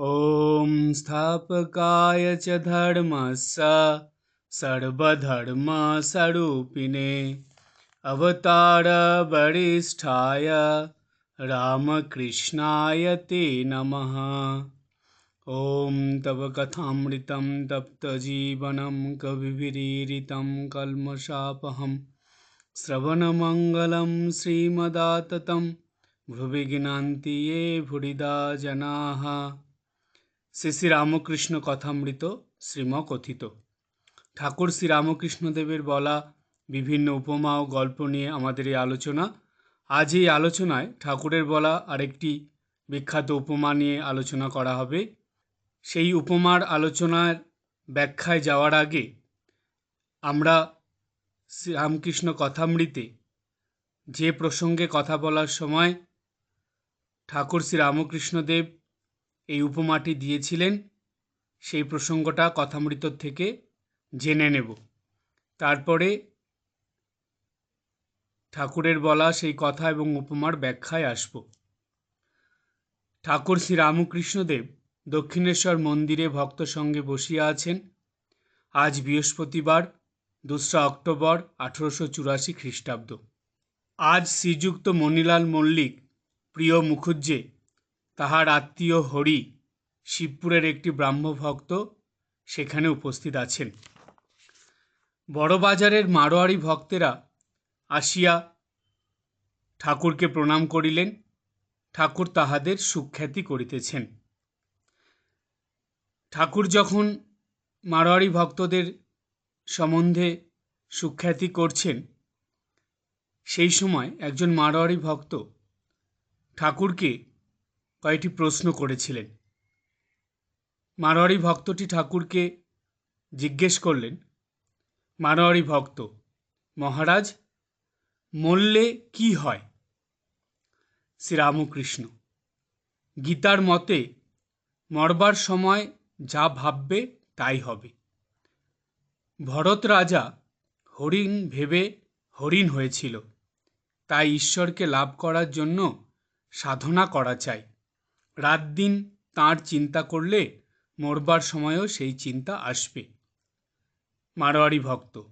ॐ स्थापकाय च धर्मस्य सर्वधर्मस्वरूपिणे अवतारवरिष्ठाय रामकृष्णाय ते नमः। ॐ तव कथामृतं तप्तजीवनं कविभिरीरितं कल्मषापहं श्रवणमङ्गलं श्रीमदाततं भुवि ज्ञान्ति ये भुरिदा जनाः। শ্রী শ্রী রামকৃষ্ণ কথামৃত শ্রীম কথিত ঠাকুর শ্রী রামকৃষ্ণদেবের বলা বিভিন্ন উপমা ও গল্প নিয়ে আমাদের এই আলোচনা। আজ এই আলোচনায় ঠাকুরের বলা আরেকটি বিখ্যাত উপমা নিয়ে আলোচনা করা হবে। সেই উপমার আলোচনার ব্যাখ্যায় যাওয়ার আগে আমরা শ্রীরামকৃষ্ণ কথামৃতে যে প্রসঙ্গে কথা বলার সময় ঠাকুর শ্রী রামকৃষ্ণদেব এই উপমাটি দিয়েছিলেন, সেই প্রসঙ্গটা কথামৃত থেকে জেনে নেব। তারপরে ঠাকুরের বলা সেই কথা এবং উপমার ব্যাখ্যায় আসব। ঠাকুর শ্রী রামকৃষ্ণদেব দক্ষিণেশ্বর মন্দিরে ভক্ত সঙ্গে বসিয়া আছেন। আজ বৃহস্পতিবার, দোসরা অক্টোবর, আঠেরোশো চুরাশি খ্রিস্টাব্দ। আজ শ্রীযুক্ত মণিলাল মল্লিক প্রিয় মুখুজ্জে তাহার আত্মীয় হরি শিবপুরের একটি ব্রাহ্মভক্ত সেখানে উপস্থিত আছেন। বড়বাজারের মারোয়ারি ভক্তেরা আসিয়া ঠাকুরকে প্রণাম করিলেন। ঠাকুর তাহাদের সুখ্যাতি করিতেছেন। ঠাকুর যখন মারোয়ারি ভক্তদের সম্বন্ধে সুখ্যাতি করছেন, সেই সময় একজন মারোয়ারি ভক্ত ঠাকুরকে কয়েকটি প্রশ্ন করেছিলেন। মারোয়ারি ভক্তটি ঠাকুরকে জিজ্ঞেস করলেন, মারোয়ারি ভক্ত, মহারাজ, মরলে কি হয়? শ্রীরামকৃষ্ণ, গীতার মতে মরবার সময় যা ভাববে তাই হবে। ভরত রাজা হরিণ ভেবে হরিণ হয়েছিল, তাই ঈশ্বরকে লাভ করার জন্য সাধনা করা চাই। রাত দিন তাঁর চিন্তা করলে মরবার সময়ও সেই চিন্তা আসবে। মারোয়ারি ভক্ত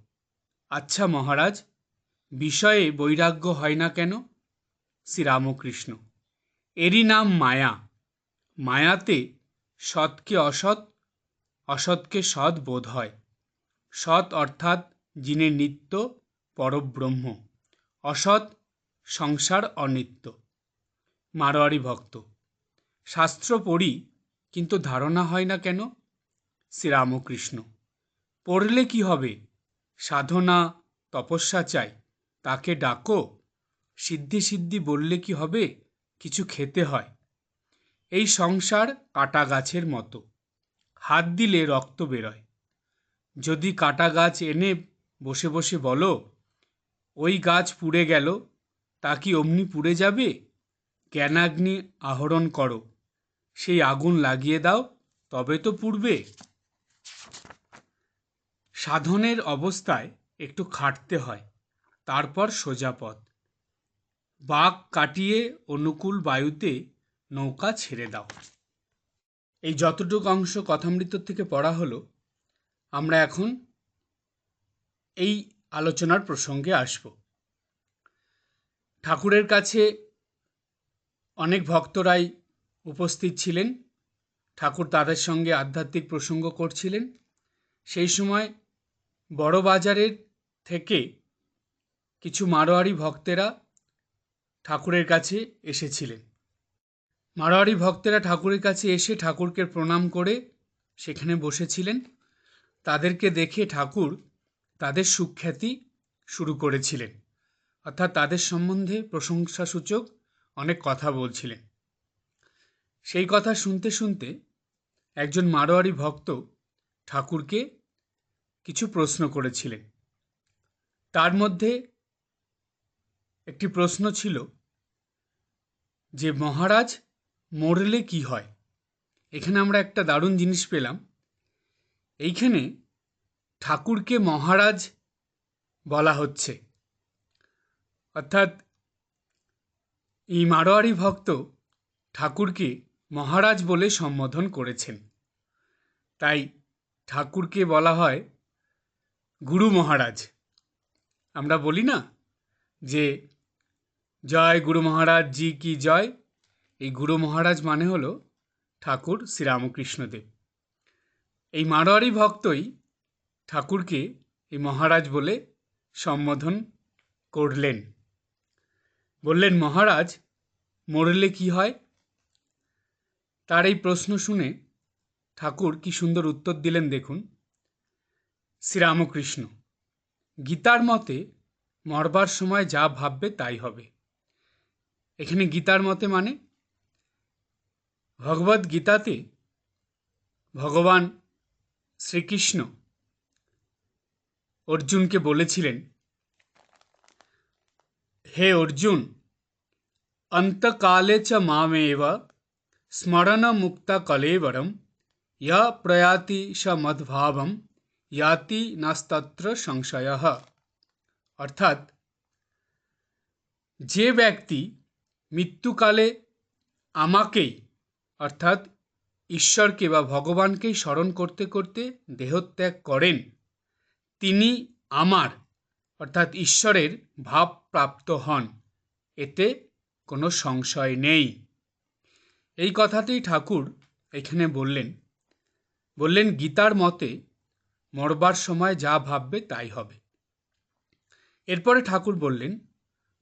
আচ্ছা মহারাজ, বিষয়ে বৈরাগ্য হয় না কেন? শ্রীরামকৃষ্ণ, এরই নাম মায়া। মায়াতে সৎকে অসৎ, অসৎকে সৎ বোধ হয়। সৎ অর্থাৎ যিনি নিত্য পরব্রহ্ম, অসৎ সংসার অনিত্য। মারোয়ারি ভক্ত শাস্ত্র পড়ি, কিন্তু ধারণা হয় না কেন? শ্রীরামকৃষ্ণ। পড়লে কি হবে? সাধনা, তপস্যা চাই। তাকে ডাকো। সিদ্ধি সিদ্ধি বললে কি হবে? কিছু খেতে হয়। এই সংসার কাটা গাছের মতো। হাত দিলে রক্ত বেরোয়। যদি কাটা গাছ এনে বসে বসে বলো, ওই গাছ পুড়ে গেল, তা কি অমনি পুড়ে যাবে? জ্ঞানাগ্নি আহরণ করো। সেই আগুন লাগিয়ে দাও, তবে তো পুড়বে। সাধনের অবস্থায় একটু খাটতে হয়, তারপর সোজা পথ। বাঘ কাটিয়ে অনুকূল বায়ুতে নৌকা ছেড়ে দাও। এই যতটুকু অংশ কথামৃত থেকে পড়া হলো, আমরা এখন এই আলোচনার প্রসঙ্গে আসব। ঠাকুরের কাছে অনেক ভক্তরাই উপস্থিত ছিলেন। ঠাকুর তাদের সঙ্গে আধ্যাত্মিক প্রসঙ্গ করছিলেন। সেই সময় বড় বাজারের থেকে কিছু মারোয়ারি ভক্তেরা ঠাকুরের কাছে এসেছিলেন। মারোয়ারি ভক্তেরা ঠাকুরের কাছে এসে ঠাকুরকে প্রণাম করে সেখানে বসেছিলেন। তাদেরকে দেখে ঠাকুর তাদের সুখ্যাতি শুরু করেছিলেন। অর্থাৎ তাদের সম্বন্ধে প্রশংসাসূচক অনেক কথা বলছিলেন। সেই কথা শুনতে শুনতে একজন মারোয়ারি ভক্ত ঠাকুরকে কিছু প্রশ্ন করেছিলেন। তার মধ্যে একটি প্রশ্ন ছিল যে, মহারাজ, মরলে কি হয়? এখানে আমরা একটা দারুণ জিনিস পেলাম। এইখানে ঠাকুরকে মহারাজ বলা হচ্ছে। অর্থাৎ এই মারোয়ারি ভক্ত ঠাকুরকে মহারাজ বলে সম্বোধন করেছেন। তাই ঠাকুরকে বলা হয়, গুরু মহারাজ, আমরা বলি না যে, জয় গুরু মহারাজ জি কি জয় এই গুরু মহারাজ মানে হলো ঠাকুর শ্রীরামকৃষ্ণদেব। এই মারোয়ারি ভক্তই ঠাকুরকে এই মহারাজ বলে সম্বোধন করলেন। বললেন, মহারাজ, মরলে কি হয়? তার এই প্রশ্ন শুনে ঠাকুর কি সুন্দর উত্তর দিলেন দেখুন। শ্রীরামকৃষ্ণ, গীতার মতে মরবার সময় যা ভাববে তাই হবে। এখানে গীতার মতে মানে ভগবদ গীতাতে ভগবান শ্রীকৃষ্ণ অর্জুনকে বলেছিলেন, হে অর্জুন, অন্তকালে চ মামেব কলেবরম ইয়া প্রয়াতি স মদ্ভাবম ইয়াতি নাস্তত্র সংশয় অর্থাৎ যে ব্যক্তি মৃত্যুকালে আমাকেই, অর্থাৎ ঈশ্বরকে বা ভগবানকেই স্মরণ করতে করতে দেহত্যাগ করেন, তিনি আমার, অর্থাৎ ঈশ্বরের ভাব প্রাপ্ত হন। এতে কোনো সংশয় নেই। এই কথাতেই ঠাকুর এখানে বললেন বললেন, গীতার মতে মরবার সময় যা ভাববে তাই হবে। এরপরে ঠাকুর বললেন,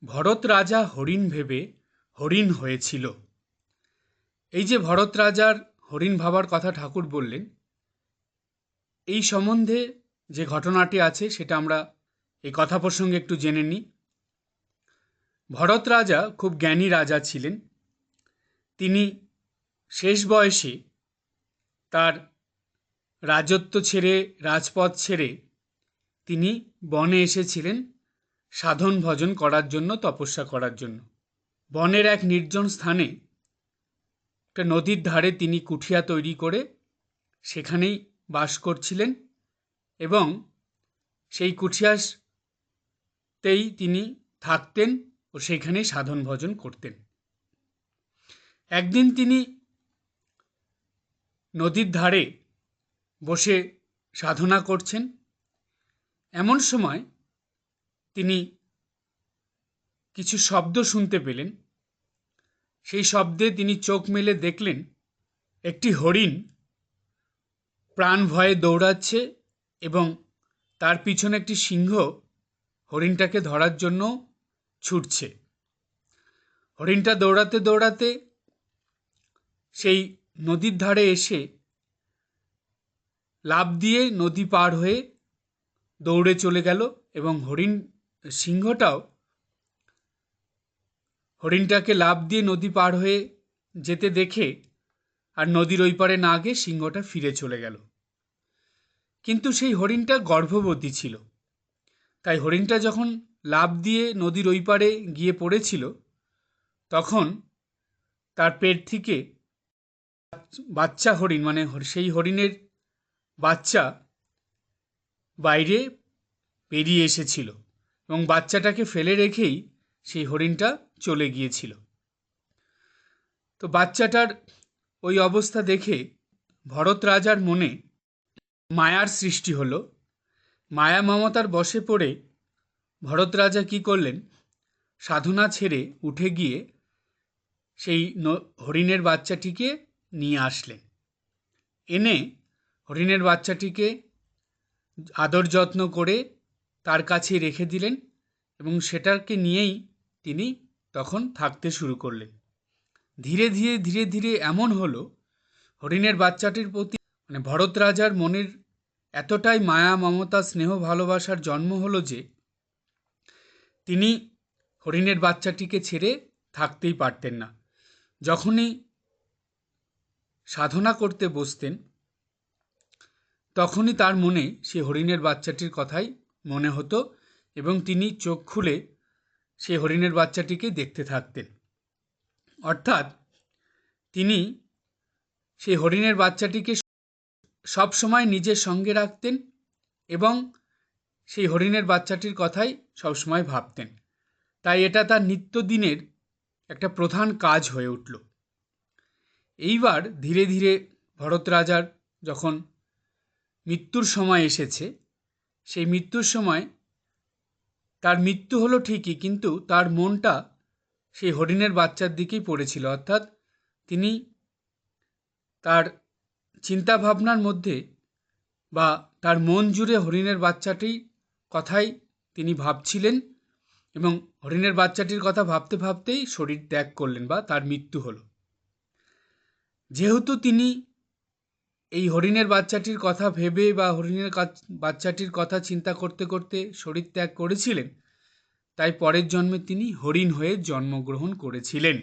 ভরত রাজা হরিণ ভেবে হরিণ হয়েছিল। এই যে ভরত রাজার হরিণ ভাবার কথা ঠাকুর বললেন, এই সম্বন্ধে যে ঘটনাটি আছে সেটা আমরা এই কথা প্রসঙ্গে একটু জেনে নিই। ভরত রাজা খুব জ্ঞানী রাজা ছিলেন। তিনি শেষ বয়সে তার রাজত্ব ছেড়ে, রাজপথ ছেড়ে তিনি বনে এসেছিলেন সাধন ভজন করার জন্য, তপস্যা করার জন্য। বনের এক নির্জন স্থানে একটা নদীর ধারে তিনি কুঠিয়া তৈরি করে সেখানেই বাস করছিলেন এবং সেই কুঠিয়াতেই তিনি থাকতেন ও সেখানেই সাধন ভজন করতেন। একদিন তিনি নদীর ধারে বসে সাধনা করছেন। এমন সময় তিনি কিছু শব্দ শুনতে পেলেন। সেই শব্দে তিনি চোখ মেলে দেখলেন, একটি হরিণ প্রাণ ভয়ে দৌড়াচ্ছে এবং তার পিছনে একটি সিংহ হরিণটাকে ধরার জন্য ছুটছে। হরিণটা দৌড়াতে দৌড়াতে সেই নদীর ধারে এসে লাফ দিয়ে নদী পার হয়ে দৌড়ে চলে গেল এবং হরিণ সিংহটাও হরিণটাকে লাফ দিয়ে নদী পার হয়ে যেতে দেখে আর নদীর ওই পারে না গিয়ে সিংহটা ফিরে চলে গেল। কিন্তু সেই হরিণটা গর্ভবতী ছিল। তাই হরিণটা যখন লাফ দিয়ে নদীর ওই পারে গিয়ে পড়েছিল, তখন তার পেট থেকে বাচ্চা হরিণ মানে সেই হরিণের বাচ্চা বাইরে বেরিয়ে এসেছিল এবং বাচ্চাটাকে ফেলে রেখেই সেই হরিণটা চলে গিয়েছিল। তো বাচ্চাটার ওই অবস্থা দেখে ভরত রাজার মনে মায়ার সৃষ্টি হলো। মায়া মমতার বসে পড়ে ভরত রাজা কী করলেন? সাধনা ছেড়ে উঠে গিয়ে সেই হরিণের বাচ্চাটিকে নিয়ে আসলেন। এনে হরিণের বাচ্চাটিকে আদর যত্ন করে তার কাছে রেখে দিলেন এবং সেটাকে নিয়েই তিনি তখন থাকতে শুরু করলেন। ধীরে ধীরে ধীরে ধীরে এমন হলো, হরিণের বাচ্চাটির প্রতি মানে ভরত রাজার মনের এতটাই মায়া, মমতা, স্নেহ, ভালোবাসার জন্ম হলো যে তিনি হরিণের বাচ্চাটিকে ছেড়ে থাকতেই পারতেন না। যখনই সাধনা করতে বসতেন, তখনই তার মনে সে হরিণের বাচ্চাটির কথাই মনে হতো এবং তিনি চোখ খুলে সে হরিণের বাচ্চাটিকে দেখতে থাকতেন। অর্থাৎ তিনি সেই হরিণের বাচ্চাটিকে সব সময় নিজের সঙ্গে রাখতেন এবং সেই হরিণের বাচ্চাটির কথাই সবসময় ভাবতেন। তাই এটা তার নিত্যদিনের একটা প্রধান কাজ হয়ে উঠল। এইবার ধীরে ধীরে ভরত রাজার যখন মৃত্যুর সময় এসেছে, সেই মৃত্যুর সময় তার মৃত্যু হলো ঠিকই, কিন্তু তার মনটা সেই হরিণের বাচ্চার দিকেই পড়েছিল। অর্থাৎ তিনি তার চিন্তাভাবনার মধ্যে বা তার মন জুড়ে হরিণের বাচ্চাটি কথাই তিনি ভাবছিলেন এবং হরিণের বাচ্চাটির কথা ভাবতে ভাবতেই শরীর ত্যাগ করলেন বা তার মৃত্যু হলো। যেহেতু তিনি এই হরিণের বাচ্চাটির কথা ভেবে বা হরিণের বাচ্চাটির কথা চিন্তা করতে করতে শরীর ত্যাগ করেছিলেন, তাই পরের জন্মে তিনি হরিণ হয়ে জন্মগ্রহণ করেছিলেন।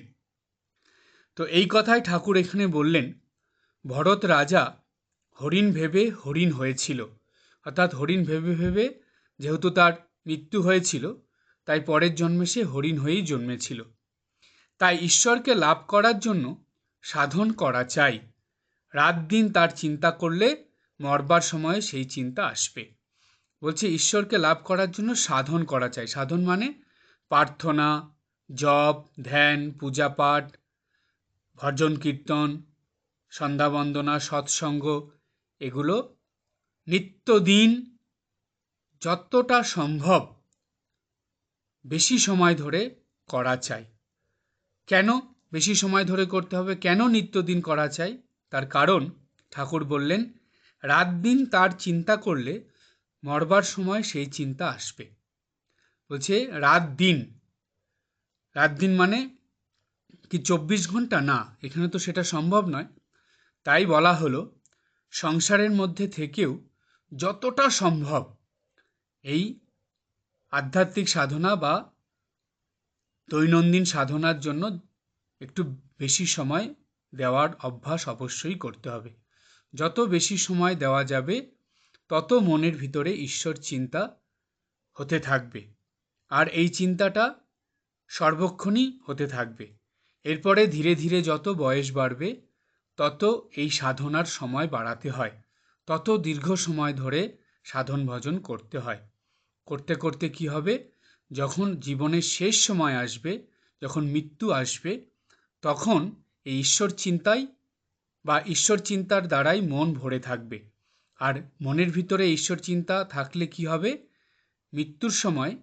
তো এই কথাই ঠাকুর এখানে বললেন, ভরত রাজা হরিণ ভেবে হরিণ হয়েছিল। অর্থাৎ হরিণ ভেবে ভেবে যেহেতু তার মৃত্যু হয়েছিল, তাই পরের জন্মে সে হরিণ হয়েই জন্মেছিল। তাই ঈশ্বরকে লাভ করার জন্য সাধন করা চাই। রাত দিন তার চিন্তা করলে মরবার সময়ে সেই চিন্তা আসবে। বলছে, ঈশ্বরকে লাভ করার জন্য সাধন করা চাই। সাধন মানে প্রার্থনা, জপ, ধ্যান, পূজা পাঠ, ভজন কীর্তন সন্ধ্যাবন্দনা সৎসঙ্গ, এগুলো নিত্যদিন যতটা সম্ভব বেশি সময় ধরে করা চাই। কেন? বেশি সময় ধরে করতে হবে। কেন নিত্যদিন করা চাই? তার কারণ ঠাকুর বললেন, রাত দিন তার চিন্তা করলে মরবার সময় সেই চিন্তা আসবে। বলছে, রাত দিন। রাত দিন মানে কি চব্বিশ ঘণ্টা? না, এখানে তো সেটা সম্ভব নয়। তাই বলা হলো, সংসারের মধ্যে থেকেও যতটা সম্ভব এই আধ্যাত্মিক সাধনা বা দৈনন্দিন সাধনার জন্য একটু বেশি সময় দেওয়ার অভ্যাস অবশ্যই করতে হবে। যত বেশি সময় দেওয়া যাবে, তত মনের ভিতরে ঈশ্বর চিন্তা হতে থাকবে। আর এই চিন্তাটা সর্বক্ষণই হতে থাকবে। এরপরে ধীরে ধীরে যত বয়স বাড়বে, তত এই সাধনার সময় বাড়াতে হয়। তত দীর্ঘ সময় ধরে সাধন ভজন করতে হয়। করতে করতে কি হবে? যখন জীবনের শেষ সময় আসবে, যখন মৃত্যু আসবে তখন এই ঈশ্বর চিন্তায় বা ঈশ্বর চিন্তার দ্বারাই মন ভরে থাকবে। আর মনের ভিতরে ঈশ্বর চিন্তা থাকলে কি হবে? মৃত্যুর সময়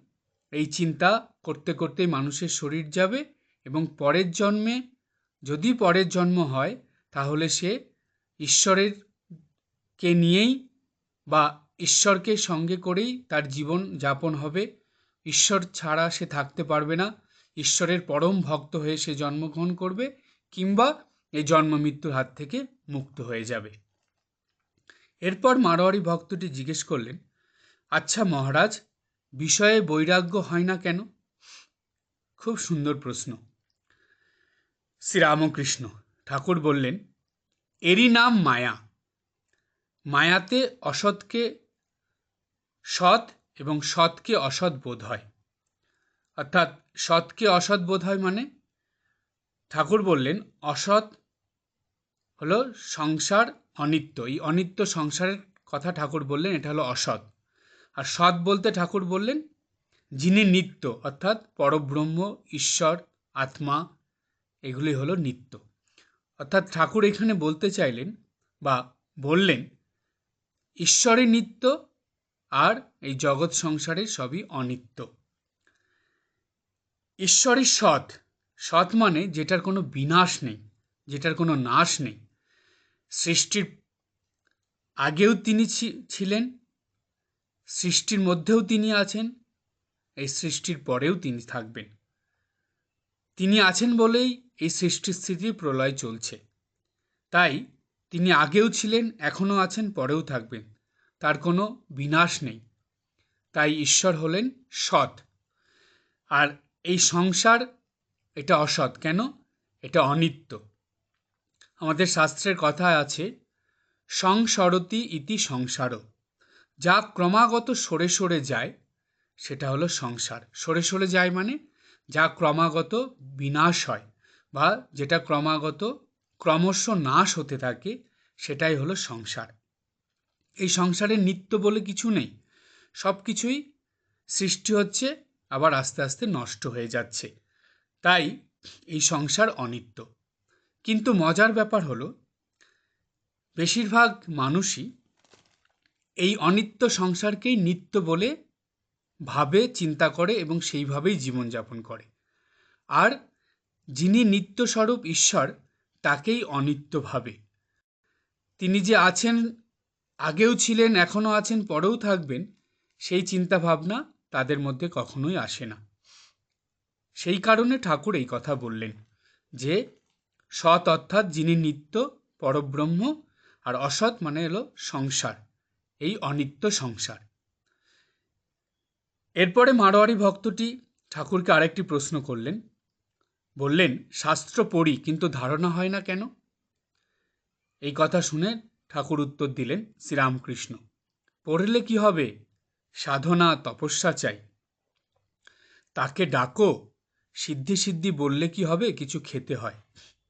এই চিন্তা করতে করতে মানুষের শরীর যাবে এবং পরের জন্মে যদি পরের জন্ম হয়, তাহলে সে ঈশ্বরের কে নিয়েই বা ঈশ্বরকে সঙ্গে করেই তার জীবন যাপন হবে। ঈশ্বর ছাড়া সে থাকতে পারবে না। ঈশ্বরের পরম ভক্ত হয়ে সে জন্মগ্রহণ করবে কিংবা এই জন্ম মৃত্যুর হাত থেকে মুক্ত হয়ে যাবে। এরপর মারোয়ারি ভক্তটি জিজ্ঞেস করলেন আচ্ছা মহারাজ, বিষয়ে বৈরাগ্য হয় না কেন? খুব সুন্দর প্রশ্ন। শ্রীরামকৃষ্ণ ঠাকুর বললেন, এরই নাম মায়া। মায়াতে অসৎকে সৎ এবং সৎকে অসৎ বোধ হয়। অর্থাৎ সৎকে অসৎ বোধ হয় মানে? ঠাকুর বললেন, অসৎ হলো সংসার অনিত্য। এই অনিত্য সংসারের কথা ঠাকুর বললেন, এটা হলো অসৎ। আর সৎ বলতে ঠাকুর বললেন, যিনি নিত্য, অর্থাৎ পরব্রহ্ম, ঈশ্বর, আত্মা, এগুলি হলো নিত্য। অর্থাৎ ঠাকুর এখানে বলতে চাইলেন বা বললেন, ঈশ্বরই নিত্য আর এই জগৎ সংসারে সবই অনিত্য। ঈশ্বরই সৎ। সৎ মানে যেটার কোনো বিনাশ নেই, যেটার কোনো নাশ নেই। সৃষ্টির আগেও তিনি ছিলেন, সৃষ্টির মধ্যেও তিনি আছেন, এই সৃষ্টির পরেও তিনি থাকবেন। তিনি আছেন বলেই এই সৃষ্টির স্থিতি প্রলয় চলছে। তাই তিনি আগেও ছিলেন, এখনও আছেন, পরেও থাকবেন। তার কোনো বিনাশ নেই। তাই ঈশ্বর হলেন সৎ। আর এই সংসার এটা অসৎ। কেন? এটা অনিত্য। আমাদের শাস্ত্রের কথা আছে সংসরতি ইতি সংসারও যা ক্রমাগত সরে সরে যায়, সেটা হলো সংসার। সরে সরে যায় মানে যা ক্রমাগত বিনাশ হয় বা যেটা ক্রমাগত ক্রমশ নাশ হতে থাকে, সেটাই হলো সংসার। এই সংসারে নিত্য বলে কিছু নেই। সব কিছুই সৃষ্টি হচ্ছে আবার আস্তে আস্তে নষ্ট হয়ে যাচ্ছে। তাই এই সংসার অনিত্য। কিন্তু মজার ব্যাপার হলো, বেশিরভাগ মানুষই এই অনিত্য সংসারকেই নিত্য বলে ভাবে, চিন্তা করে এবং সেইভাবেই জীবনযাপন করে। আর যিনি নিত্যস্বরূপ ঈশ্বর, তাকেই অনিত্য ভাবে। তিনি যে আছেন, আগেও ছিলেন, এখনও আছেন, পরেও থাকবেন, সেই চিন্তা ভাবনা তাদের মধ্যে কখনোই আসে না। সেই কারণে ঠাকুর এই কথা বললেন যে, সৎ অর্থাৎ যিনি নিত্য পরব্রহ্ম আর অসৎ মানে এলো সংসার, এই অনিত্য সংসার। এরপরে মারোয়ারি ভক্তটি ঠাকুরকে আরেকটি প্রশ্ন করলেন। বললেন, শাস্ত্র পড়ি, কিন্তু ধারণা হয় না কেন? এই কথা শুনে ঠাকুর উত্তর দিলেন, শ্রীরামকৃষ্ণ, পড়লে কি হবে? সাধনা, তপস্যা চাই। তাকে ডাকো, সিদ্ধি সিদ্ধি বললে কি হবে, কিছু খেতে হয়।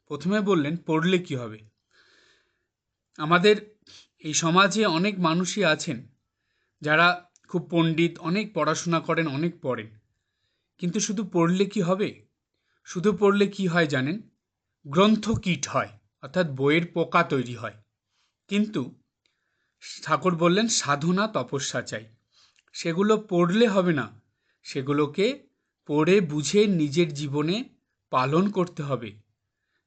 প্রথমে বললেন, পড়লে কি হবে? আমাদের এই সমাজে অনেক মানুষই আছেন, যারা খুব পণ্ডিত, অনেক পড়াশোনা করেন, অনেক পড়েন। কিন্তু শুধু পড়লে কি হবে? শুধু পড়লে কি হয় জানেন? গ্রন্থ কীট হয়, অর্থাৎ বইয়ের পোকা তৈরি হয়। কিন্তু ঠাকুর বললেন, সাধনা, তপস্যা চাই। সেগুলো পড়লে হবে না। সেগুলোকে পড়ে বুঝে নিজের জীবনে পালন করতে হবে।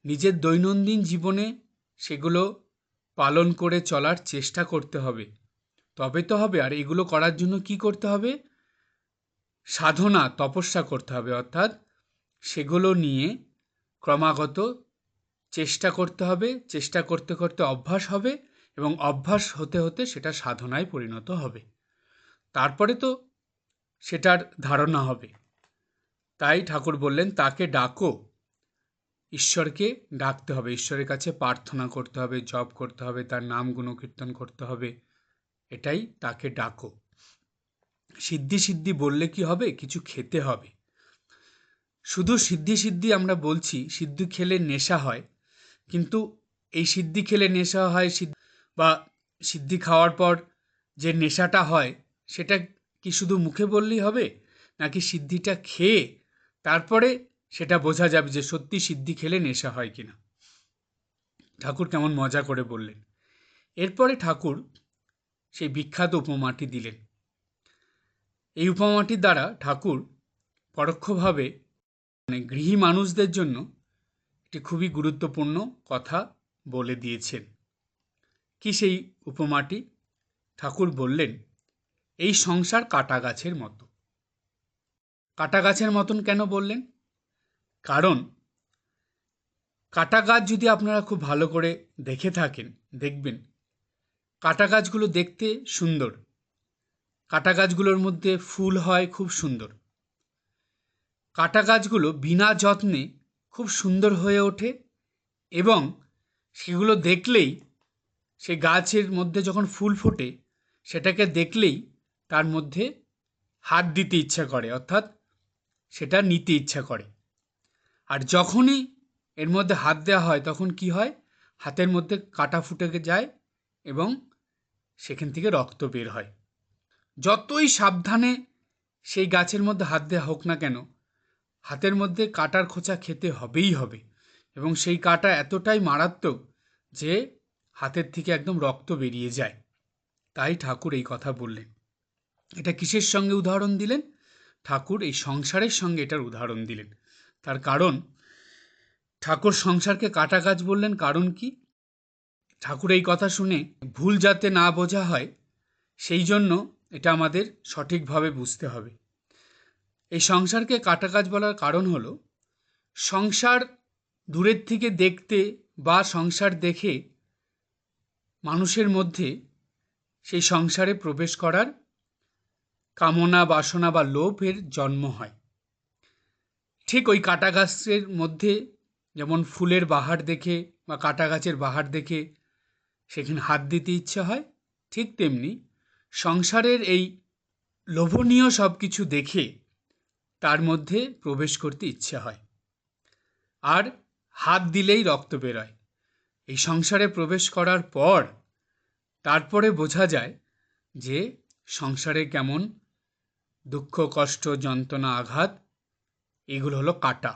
নিজের দৈনন্দিন জীবনে সেগুলো পালন করে চলার চেষ্টা করতে হবে। তবে তো হবে, আর এগুলো করার জন্য কি করতে হবে? সাধনা, তপস্যা করতে হবে, অর্থাৎ সেগুলো নিয়ে ক্রমাগত চেষ্টা করতে হবে, চেষ্টা করতে করতে অভ্যাস হবে এবং অভ্যাস হতে হতে সেটা সাধনায় পরিণত হবে। তারপরে তো সেটার ধারণা হবে। তাই ঠাকুর বললেন, তাকে ডাকো। ঈশ্বরকে ডাকতে হবে। ঈশ্বরের কাছে প্রার্থনা করতে হবে, জপ করতে হবে, তার নাম গুণকীর্তন করতে হবে। এটাই তাকে ডাকো। সিদ্ধি সিদ্ধি বললে কি হবে? কিছু খেতে হবে। শুধু সিদ্ধি সিদ্ধি আমরা বলছি, সিদ্ধি খেলে নেশা হয়। কিন্তু এই সিদ্ধি খেলে নেশা হয় বা সিদ্ধি খাওয়ার পর যে নেশাটা হয় সেটা কি শুধু মুখে বললেই হবে? নাকি সিদ্ধিটা খেয়ে তারপরে সেটা বোঝা যাবে যে সত্যি সিদ্ধি খেলে নেশা হয় কিনা ঠাকুর কেমন মজা করে বললেন। এরপরে ঠাকুর সেই বিখ্যাত উপমাটি দিলেন। এই উপমাটির দ্বারা ঠাকুর পরোক্ষভাবে মানে গৃহী মানুষদের জন্য একটি খুবই গুরুত্বপূর্ণ কথা বলে দিয়েছেন। কি সেই উপমাটি? ঠাকুর বললেন এই সংসার কাটা গাছের মতো। কাটা গাছের মতন কেন বললেন? কারণ কাটা গাছ যদি আপনারা খুব ভালো করে দেখে থাকেন, দেখবেন কাটা গাছগুলো দেখতে সুন্দর। কাটা গাছগুলোর মধ্যে ফুল হয় খুব সুন্দর। কাটা গাছগুলো বিনা যত্নে খুব সুন্দর হয়ে ওঠে এবং সেগুলো দেখলেই, সে গাছের মধ্যে যখন ফুল ফোটে, সেটাকে দেখলেই তার মধ্যে হাত দিতে ইচ্ছা করে, অর্থাৎ সেটা নিতে ইচ্ছা করে। আর যখনই এর মধ্যে হাত দেওয়া হয়, তখন কি হয়? হাতের মধ্যে কাটা ফুটে যায় এবং সেখান থেকে রক্ত বের হয়। যতই সাবধানে সেই গাছের মধ্যে হাত দেওয়া হোক না কেন, হাতের মধ্যে কাটার খোঁচা খেতে হবেই হবে এবং সেই কাটা এতটাই মারাত্মক যে হাতের থেকে একদম রক্ত বেরিয়ে যায়। তাই ঠাকুর এই কথা বললেন। এটা কিসের সঙ্গে উদাহরণ দিলেন? ঠাকুর এই সংসারের সঙ্গে এটার উদাহরণ দিলেন। তার কারণ, ঠাকুর সংসারকে কাটা গাছ বললেন, কারণ কি? ঠাকুর এই কথা শুনে ভুল যাতে না বোঝা হয়, সেই জন্য এটা আমাদের সঠিকভাবে বুঝতে হবে। এই সংসারকে কাটা কাজ বলার কারণ হলো, সংসার দূরের থেকে দেখতে বা সংসার দেখে মানুষের মধ্যে সেই সংসারে প্রবেশ করার কামনা, বাসনা বা লোভের জন্ম হয়। ঠিক ওই কাটা গাছের মধ্যে যেমন ফুলের বাহার দেখে বা কাটা গাছের বাহার দেখে সেখানে হাত দিতে ইচ্ছে হয়, ঠিক তেমনি সংসারের এই লোভনীয় সব কিছু দেখে তার মধ্যে প্রবেশ করতে ইচ্ছে হয়। আর হাত দিলেই রক্ত বেরোয়। এই সংসারে প্রবেশ করার পর তারপরে বোঝা যায় যে সংসারে কেমন দুঃখ, কষ্ট, যন্ত্রণা, আঘাত, এগুলো হলো কাটা।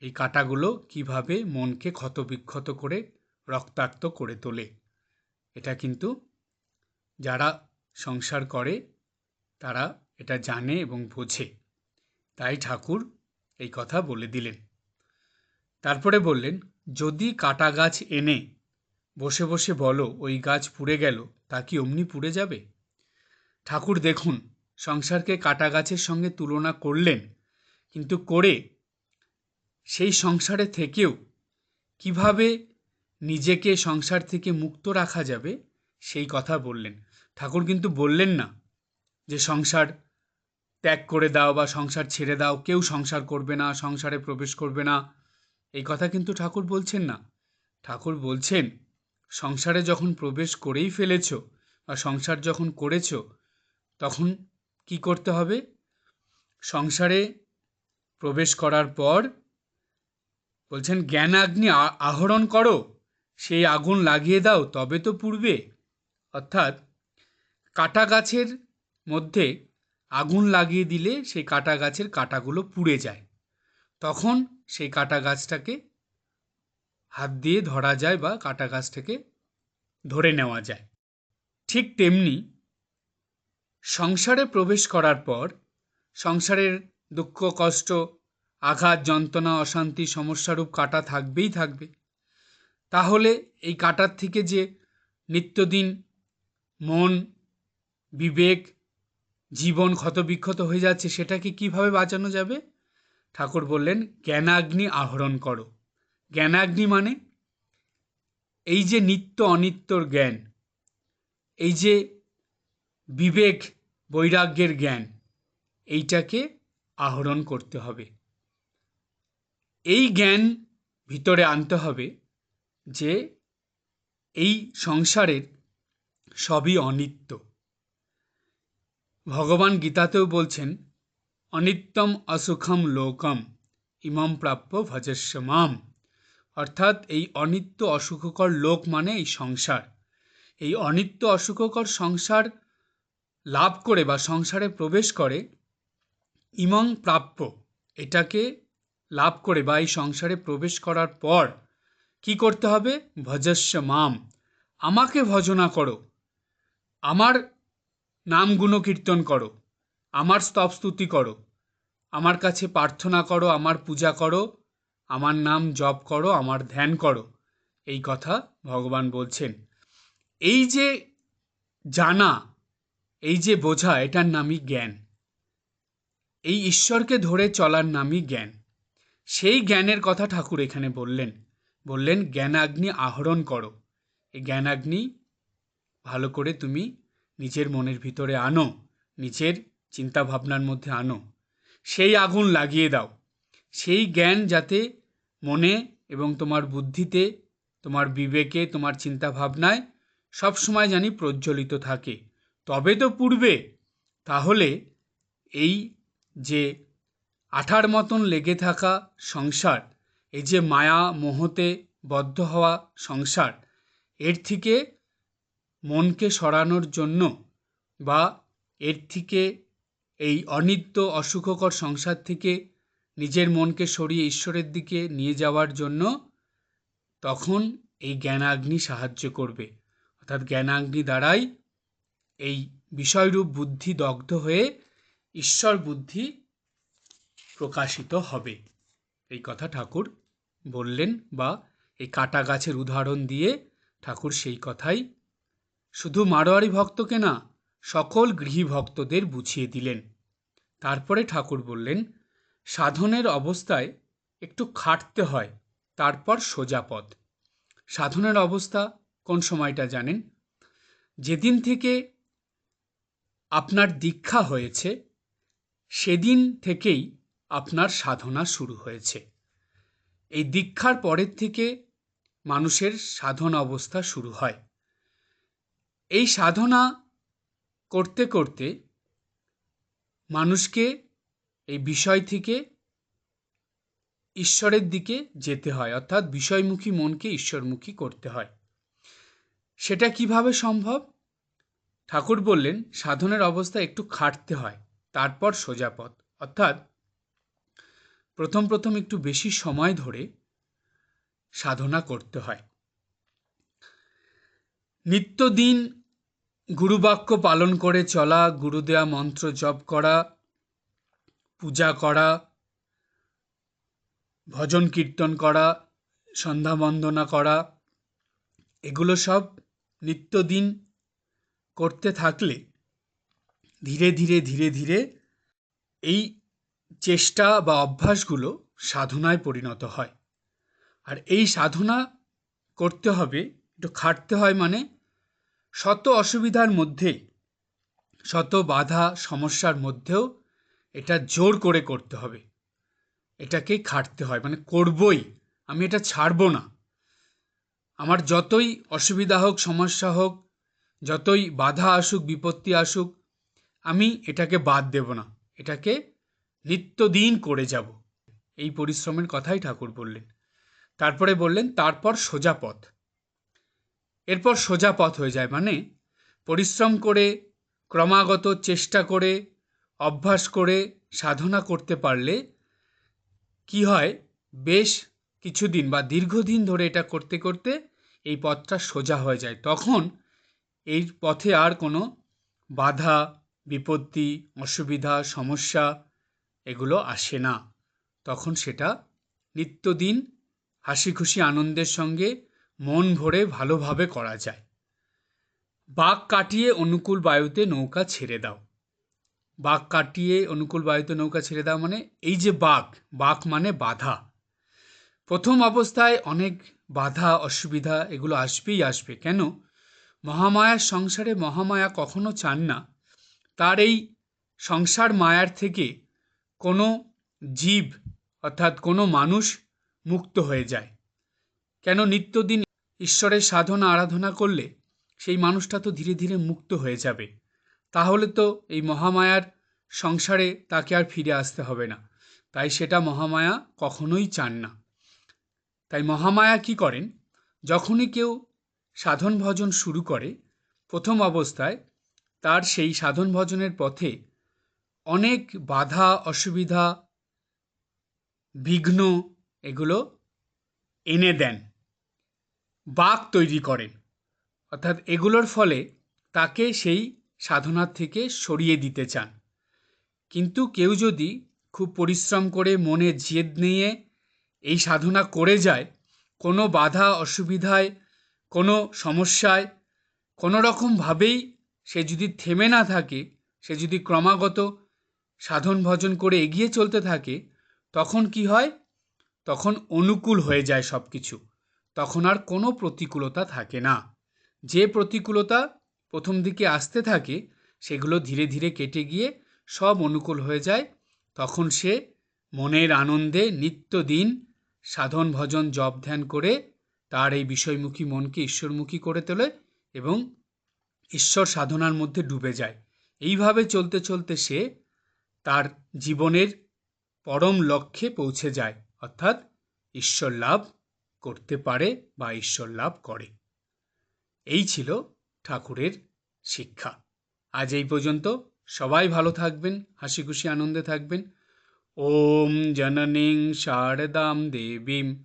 এই কাঁটাগুলো কীভাবে মনকে ক্ষতবিক্ষত করে রক্তাক্ত করে তোলে, এটা কিন্তু যারা সংসার করে, তারা এটা জানে এবং বোঝে। তাই ঠাকুর এই কথা বলে দিলেন। তারপরে বললেন, যদি কাটা গাছ এনে বসে বসে বলো, ওই গাছ পুড়ে গেল, তা কি অমনি পুড়ে যাবে? ঠাকুর দেখুন সংসারকে কাটা গাছের সঙ্গে তুলনা করলেন, কিন্তু করে সেই সংসারে থেকেও কীভাবে নিজেকে সংসার থেকে মুক্ত রাখা যাবে, সেই কথা বললেন। ঠাকুর কিন্তু বললেন না যে সংসার ত্যাগ করে দাও বা সংসার ছেড়ে দাও, কেউ সংসার করবে না, সংসারে প্রবেশ করবে না। এই কথা কিন্তু ঠাকুর বলছেন না। ঠাকুর বলছেন, সংসারে যখন প্রবেশ করেই ফেলেছ বা সংসার যখন করেছ, তখন কি করতে হবে? সংসারে প্রবেশ করার পর বলছেন জ্ঞানাগ্নি আহরণ করো। সেই আগুন লাগিয়ে দাও, তবে তো পুড়বে। অর্থাৎ কাটা গাছের মধ্যে আগুন লাগিয়ে দিলে সেই কাটা গাছের কাটাগুলো পুড়ে যায়। তখন সেই কাটা গাছটাকে হাত দিয়ে ধরা যায় বা কাটা গাছটাকে ধরে নেওয়া যায়। ঠিক তেমনি সংসারে প্রবেশ করার পর সংসারের দুঃখ, কষ্ট, আঘাত, যন্ত্রণা, অশান্তি, সমস্যারূপ কাটা থাকবেই থাকবে। তাহলে এই কাটার থেকে যে নিত্যদিন মন, বিবেক, জীবন ক্ষতবিক্ষত হয়ে যাচ্ছে, সেটাকে কীভাবে বাঁচানো যাবে? ঠাকুর বললেন, জ্ঞানাগ্নি আহরণ করো। জ্ঞানাগ্নি মানে এই যে নিত্য অনিত্যর জ্ঞান, এই যে বিবেক বৈরাগ্যের জ্ঞান। এইটাকে আহরণ করতে হবে। এই জ্ঞান ভিতরে আনতে হবে যে এই সংসারের সবই অনিত্য। ভগবান গীতাতেও বলছেন, অনিত্যম অসুখম লোকম ইমম প্রাপ্য ভজস্য মাম অর্থাৎ এই অনিত্য অসুখকর লোক মানে এই সংসার। এই অনিত্য অসুখকর সংসার লাভ করে বা সংসারে প্রবেশ করে ইমং প্রাপ্য। এটাকে লাভ করে বা এই সংসারে প্রবেশ করার পর কি করতে হবে? ভজস্য মাম। আমাকে ভজনা করো। আমার নাম গুণকীর্তন করো। আমার স্তব স্তুতি করো। আমার কাছে প্রার্থনা করো, আমার পূজা করো, আমার নাম জপ করো, আমার ধ্যান করো। এই কথা ভগবান বলছেন। এই যে জানা এই যে বোঝা, এটার নামই জ্ঞান। এই ঈশ্বরকে ধরে চলার নামই জ্ঞান। সেই জ্ঞানের কথা ঠাকুর এখানে বললেন। বললেন, জ্ঞানাগ্নি আহরণ করো। এই জ্ঞানাগ্নি ভালো করে তুমি নিজের মনের ভিতরে আনো, নিজের চিন্তাভাবনার মধ্যে আনো। সেই আগুন লাগিয়ে দাও। সেই জ্ঞান যাতে মনে এবং তোমার বুদ্ধিতে, তোমার বিবেকে, তোমার চিন্তাভাবনায় সবসময় জানি প্রজ্বলিত থাকে। তবে তো পূর্বে। তাহলে এই যে আঠার মতন লেগে থাকা সংসার, এই যে মায়া মোহতে বদ্ধ হওয়া সংসার, এর থেকে মনকে সরানোর জন্য বা এর থেকে এই অনিত্য অসুখকর সংসার থেকে নিজের মনকে সরিয়ে ঈশ্বরের দিকে নিয়ে যাওয়ার জন্য তখন এই জ্ঞানাগ্নি সাহায্য করবে। অর্থাৎ জ্ঞানাগ্নি দ্বারাই এই বিষয়রূপ বুদ্ধি দগ্ধ হয়ে ঈশ্বর বুদ্ধি প্রকাশিত হবে। এই কথা ঠাকুর বললেন বা এই কাটা গাছের উদাহরণ দিয়ে ঠাকুর সেই কথাই শুধু মারোয়ারি ভক্তকে না, সকল গৃহী ভক্তদের বুঝিয়ে দিলেন। তারপরে ঠাকুর বললেন, সাধনের অবস্থায় একটু খাটতে হয়, তারপর সোজা পথ। সাধনের অবস্থা কোন সময়টা জানেন? যেদিন থেকে আপনার দীক্ষা হয়েছে, সেদিন থেকেই আপনার সাধনা শুরু হয়েছে। এই দীক্ষার পরের থেকে মানুষের সাধন অবস্থা শুরু হয়। এই সাধনা করতে করতে মানুষকে এই বিষয় থেকে ঈশ্বরের দিকে যেতে হয়, অর্থাৎ বিষয়মুখী মনকে ঈশ্বরমুখী করতে হয়। সেটা কীভাবে সম্ভব? ঠাকুর বললেন, সাধনের অবস্থা একটু খাটতে হয়, তারপর সোজা পথ। অর্থাৎ প্রথম প্রথম একটু বেশি সময় ধরে সাধনা করতে হয়। নিত্যদিন গুরুবাক্য পালন করে চলা, গুরুদেয়া মন্ত্র জপ করা, পূজা করা, ভজন কীর্তন করা, সন্ধ্যা বন্দনা করা, এগুলো সব নিত্যদিন করতে থাকলে ধীরে ধীরে ধীরে ধীরে এই চেষ্টা বা অভ্যাসগুলো সাধনায় পরিণত হয়। আর এই সাধনা করতে হবে, একটু খাটতে হয় মানে শত অসুবিধার মধ্যে, শত বাধা সমস্যার মধ্যেও এটা জোর করে করতে হবে। এটাকে খাটতে হয় মানে করবই, আমি এটা ছাড়বো না। আমার যতই অসুবিধা হোক, সমস্যা হোক যতই বাধা আসুক, বিপত্তি আসুক, আমি এটাকে বাদ দেব না। এটাকে নিত্যদিন করে যাব। এই পরিশ্রমের কথাই ঠাকুর বললেন। তারপরে বললেন, তারপর সোজা পথ। এরপর সোজা পথ হয়ে যায় মানে পরিশ্রম করে, ক্রমাগত চেষ্টা করে, অভ্যাস করে, সাধনা করতে পারলে কি হয়? বেশ কিছুদিন বা দীর্ঘদিন ধরে এটা করতে করতে এই পথটা সোজা হয়ে যায়। তখন এই পথে আর কোনো বাধা, বিপত্তি, অসুবিধা, সমস্যা এগুলো আসে না। তখন সেটা নিত্যদিন হাসি খুশি আনন্দের সঙ্গে মন ভরে ভালোভাবে করা যায়। বাঘ কাটিয়ে অনুকূল বায়ুতে নৌকা ছেড়ে দাও। বাঘ কাটিয়ে অনুকূল বায়ুতে নৌকা ছেড়ে দাও মানে এই যে বাঘ বাঘ মানে বাধা। প্রথম অবস্থায় অনেক বাধা, অসুবিধা এগুলো আসবেই আসবে। কেন? মহামায়ার সংসারে মহামায়া কখনো চান না। তার এই সংসার মায়ার থেকে কোনো জীব অর্থাৎ কোনো মানুষ মুক্ত হয়ে যায়। কেন নিত্যদিন ঈশ্বরের সাধনা আরাধনা করলে সেই মানুষটা তো ধীরে ধীরে মুক্ত হয়ে যাবে। তাহলে তো এই মহামায়ার সংসারে তাকে আর ফিরে আসতে হবে না। তাই সেটা মহামায়া কখনোই চান না। তাই মহামায়া কি করেন? যখনই কেউ সাধন ভজন শুরু করে, প্রথম অবস্থায় তার সেই সাধন ভজনের পথে অনেক বাধা, অসুবিধা, বিঘ্ন এগুলো এনে দেন। বাক তৈরি করেন। অর্থাৎ এগুলোর ফলে তাকে সেই সাধনার থেকে সরিয়ে দিতে চান। কিন্তু কেউ যদি খুব পরিশ্রম করে মনে জেদ নিয়ে এই সাধনা করে যায়, কোনো বাধা, অসুবিধায় কোনো সমস্যায় কোনো রকমভাবেই সে যদি থেমে না থাকে, সে যদি ক্রমাগত সাধন ভজন করে এগিয়ে চলতে থাকে, তখন কি হয়? তখন অনুকূল হয়ে যায় সব কিছু তখন আর কোনো প্রতিকূলতা থাকে না। যে প্রতিকূলতা প্রথম দিকে আসতে থাকে, সেগুলো ধীরে ধীরে কেটে গিয়ে সব অনুকূল হয়ে যায়। তখন সে মনের আনন্দে নিত্যদিন সাধন ভজন জপ ধ্যান করে তার এই বিষয়মুখী মনকে ঈশ্বরমুখী করে তোলে এবং ঈশ্বর সাধনার মধ্যে ডুবে যায়। এইভাবে চলতে চলতে সে তার জীবনের পরম লক্ষ্যে পৌঁছে যায়, অর্থাৎ ঈশ্বর লাভ করতে পারে বা ঈশ্বর লাভ করে। এই ছিল ঠাকুরের শিক্ষা। আজ এই পর্যন্ত। সবাই ভালো থাকবেন হাসি খুশি আনন্দে থাকবেন। ওম জননীং শারদাম দেবীম।